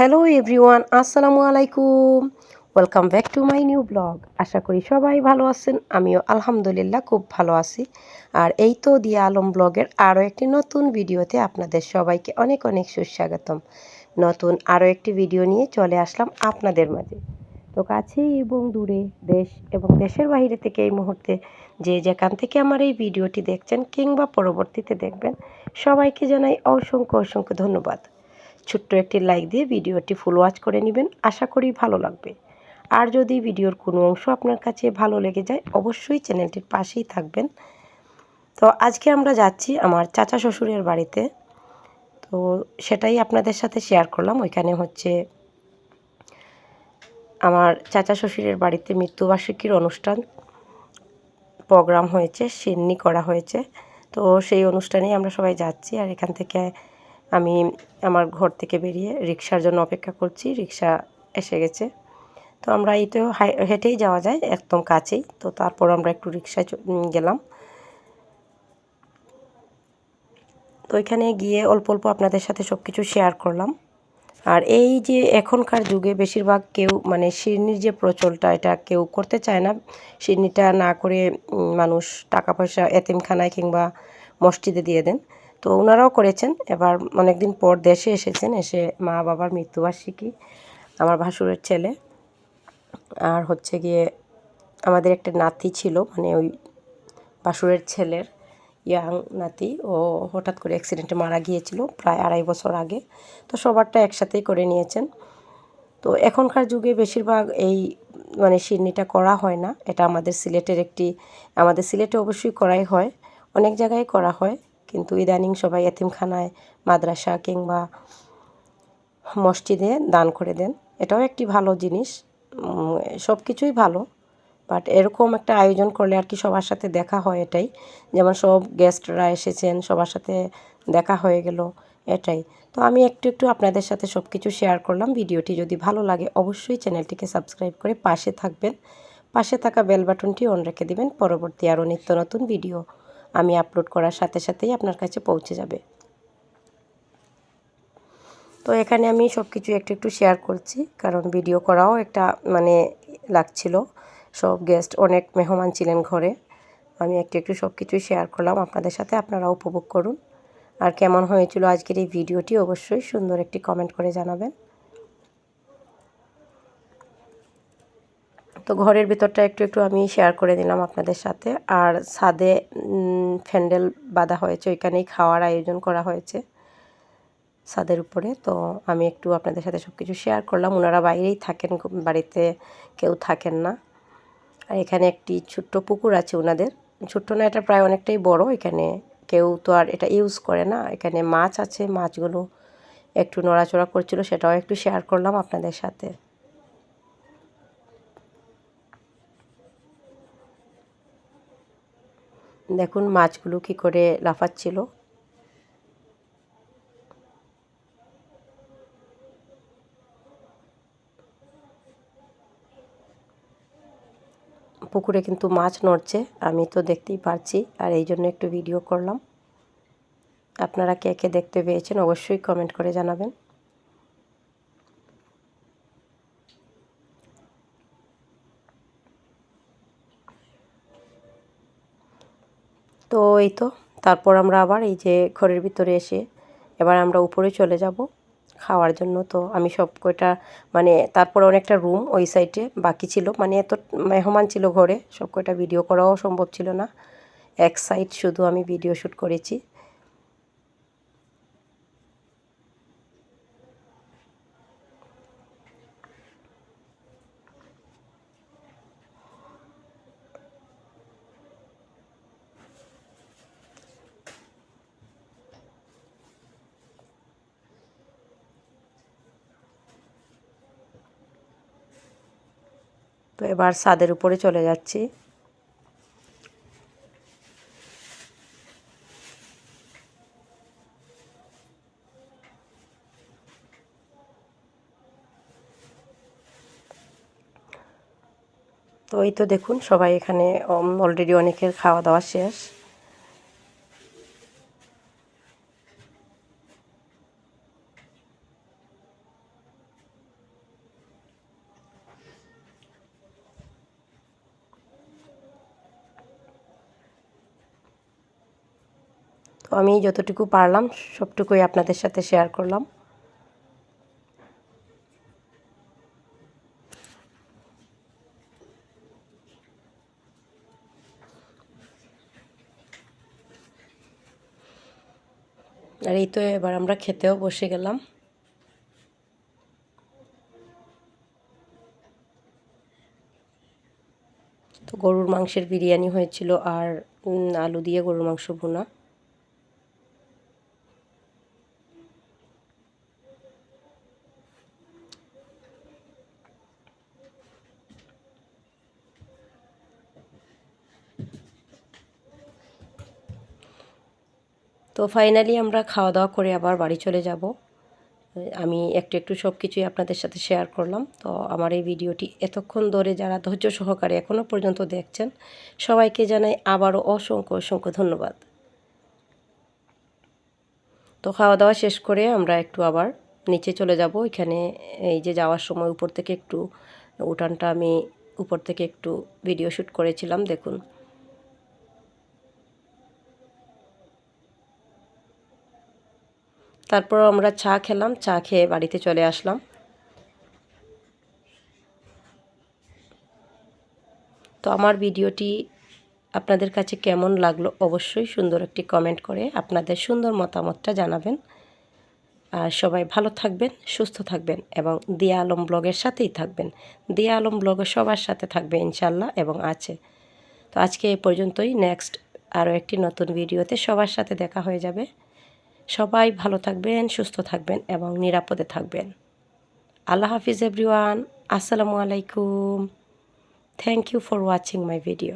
Hello everyone, আসসালামু আলাইকুম। Welcome back to my new blog. আশা করি সবাই ভালো আছেন, আমিও আলহামদুলিল্লাহ খুব ভালো আছি। আর এই তো দিয়া আলম ব্লগের আরও একটি নতুন ভিডিওতে আপনাদের সবাইকে অনেক অনেক সুস্বাগতম। নতুন আরও একটি ভিডিও নিয়ে চলে আসলাম আপনাদের মাঝে। তো কাছেই এবং দূরে দেশ এবং দেশের বাইরে থেকে এই মুহূর্তে যে যেখান থেকে আমার এই ভিডিওটি দেখছেন কিংবা পরবর্তীতে দেখবেন, সবাইকে জানাই অসংখ্য অসংখ্য ধন্যবাদ। ছোট্ট একটি লাইক দিয়ে ভিডিওটি ফুল ওয়াচ করে নেবেন। আশা করি ভালো লাগবে। আর যদি ভিডিওর কোনো অংশ আপনার কাছে ভালো লেগে যায়, অবশ্যই চ্যানেলটির পাশেই থাকবেন। তো আজকে আমরা যাচ্ছি আমার চাচা শ্বশুরের বাড়িতে। তো সেটাই আপনাদের সাথে শেয়ার করলাম। ওইখানে হচ্ছে আমার চাচা শ্বশুরের বাড়িতে মৃত্যুবার্ষিকীর অনুষ্ঠান প্রোগ্রাম হয়েছে, সিন্নি করা হয়েছে। তো সেই অনুষ্ঠানেই আমরা সবাই যাচ্ছি আর এখান থেকে আমি আমার ঘর থেকে বেরিয়ে রিক্সার জন্য অপেক্ষা করছি, রিক্সা এসে গেছে। তো আমরা এই তো হেঁটেই যাওয়া যায়, একদম কাছেই। তো তারপর আমরা একটু রিক্সায় গেলাম। তো ওইখানে গিয়ে অল্প অল্প আপনাদের সাথে সব কিছু শেয়ার করলাম। আর এই যে এখনকার যুগে বেশিরভাগ কেউ মানে শিরনির যে প্রচলটা, এটা কেউ করতে চায় না। শিরনিটা না করে মানুষ টাকা পয়সা এতিমখানায় কিংবা মসজিদে দিয়ে দেন। তো ওনারাও করেছেন। এবার অনেক দিন পর দেশে এসেছেন, এসে মা বাবার মৃত্যুবার্ষিকী, আমার ভাসুরের ছেলে। আর হচ্ছে গিয়ে আমাদের একটা নাতি ছিল মানে ওই ভাসুরের ছেলের ইয়াং নাতি। ও হঠাৎ করে অ্যাক্সিডেন্টে মারা গিয়েছিল প্রায় আড়াই বছর আগে। তো সবারটা একসাথেই করে নিয়েছেন। তো এখনকার যুগে বেশিরভাগ এই মানে সিডনিটা করা হয় না। এটা আমাদের সিলেটের একটি, আমাদের সিলেটে অবশ্যই করাই হয়। অনেক জায়গায় করা হয়। কিন্তু ইদানিং সবাই এতিমখানায় মাদ্রাসা কিংবা মসজিদে দান করে দেন। এটাও একটি ভালো জিনিস। সব কিছুই ভালো। বাট এরকম একটা আয়োজন করলে আর কি সবার সাথে দেখা হয় এটাই। যেমন সব গেস্টরা এসেছেন, সবার সাথে দেখা হয়ে গেল এটাই। তো আমি একটু একটু আপনাদের সাথে সব কিছু শেয়ার করলাম। ভিডিওটি যদি ভালো লাগে অবশ্যই চ্যানেলটিকে সাবস্ক্রাইব করে পাশে থাকবেন। পাশে থাকা বেল বাটনটি অন রেখে দিবেন। পরবর্তী আরও নিত্য নতুন ভিডিও আমি আপলোড করার সাথে সাথেই আপনার কাছে পৌঁছে যাবে। তো এখানে আমি সব কিছু একটু একটু শেয়ার করছি, কারণ ভিডিও করাও একটা মানে লাগছিল। সব গেস্ট অনেক মেহমান ছিলেন ঘরে। আমি একটু একটু সব কিছুই শেয়ার করলাম, আপনাদের সাথে আপনারাও উপভোগ করুন। আর কেমন হয়েছিল আজকের এই ভিডিওটি অবশ্যই সুন্দর একটি কমেন্ট করে জানাবেন। তো ঘরের ভিতরটা একটু একটু আমি শেয়ার করে দিলাম আপনাদের সাথে। আর ছাদে ফ্যান্ডেল বাঁধা হয়েছে, ওইখানেই খাওয়ার আয়োজন করা হয়েছে ছাদের উপরে। তো আমি একটু আপনাদের সাথে সব কিছু শেয়ার করলাম। ওনারা বাইরেই থাকেন বাড়িতে কেউ থাকেন না। আর এখানে একটি ছোট্ট পুকুর আছে ওনাদের। ছোট্ট না, এটা প্রায় অনেকটাই বড়। এখানে কেউ তো আর এটা ইউজ করে না। এখানে মাছ আছে, মাছগুলো একটু নড়াচড়া করছিল, সেটাও একটু শেয়ার করলাম আপনাদের সাথে। দেখুন মাছগুলো কি করে লাফাচ্ছিল। পুকুরে কিন্তু মাছ নড়ছে, আমি তো দেখতেই পারছি, আর এই জন্য একটু ভিডিও করলাম। আপনারা কে কে দেখতে পেয়েছেন অবশ্যই কমেন্ট করে জানাবেন। তো এই তো, তারপর আমরা আবার এই যে ঘরের ভিতরে এসে এবার আমরা উপরে চলে যাব খাওয়ার জন্য। তো আমি সব কয়টা মানে তারপর অনেকটা রুম ওই সাইডে বাকি ছিল। মানে এত মেহমান ছিল ঘরে, সব কয়টা ভিডিও করাও সম্ভব ছিল না। এক সাইড শুধু আমি ভিডিও শ্যুট করেছি। তো এবার স্বাদের উপরে চলে যাচ্ছি। তো এই তো দেখুন, সবাই এখানে অলরেডি অনেকের খাওয়া দাওয়া শেষ। তো আমি যতটুকু পারলাম, সবটুকুই আপনাদের সাথে শেয়ার করলাম। আর এই তো এবার আমরা খেতেও বসে গেলাম। তো গরুর মাংসের বিরিয়ানি হয়েছিল আর আলু দিয়ে গরুর মাংস ভুনা। তো ফাইনালি আমরা খাওয়া দাওয়া করে আবার বাড়ি চলে যাব। আমি একটু একটু সব কিছুই আপনাদের সাথে শেয়ার করলাম। তো আমার এই ভিডিওটি এতক্ষণ ধরে যারা ধৈর্য সহকারে এখনও পর্যন্ত দেখছেন, সবাইকে জানাই আবারও অসংখ্য অসংখ্য ধন্যবাদ। তো খাওয়া দাওয়া শেষ করে আমরা একটু আবার নিচে চলে যাব। এখানে এই যে যাওয়ার সময় উপর থেকে একটু উঠানটা আমি উপর থেকে একটু ভিডিও শ্যুট করেছিলাম, দেখুন। তারপর আমরা চা খেলাম, চা খেয়ে বাড়িতে চলে আসলাম। তো আমার ভিডিওটি আপনাদের কাছে কেমন লাগল অবশ্যই সুন্দর একটি কমেন্ট করে আপনাদের সুন্দর মতামতটা জানাবেন। আর সবাই ভালো থাকবেন, সুস্থ থাকবেন এবং দিয়া আলম ব্লগের সাথেই থাকবেন। দিয়া আলম ব্লগে সবার সাথে থাকবে ইনশাল্লাহ এবং আছে। তো আজকে এ পর্যন্তই নেক্সট আরও একটি নতুন ভিডিওতে সবার সাথে দেখা হয়ে যাবে। সবাই ভালো থাকবেন, সুস্থ থাকবেন এবং নিরাপদে থাকবেন। আল্লাহ হাফিজ এভরিওয়ান আসসালামু আলাইকুম। Thank you for watching my video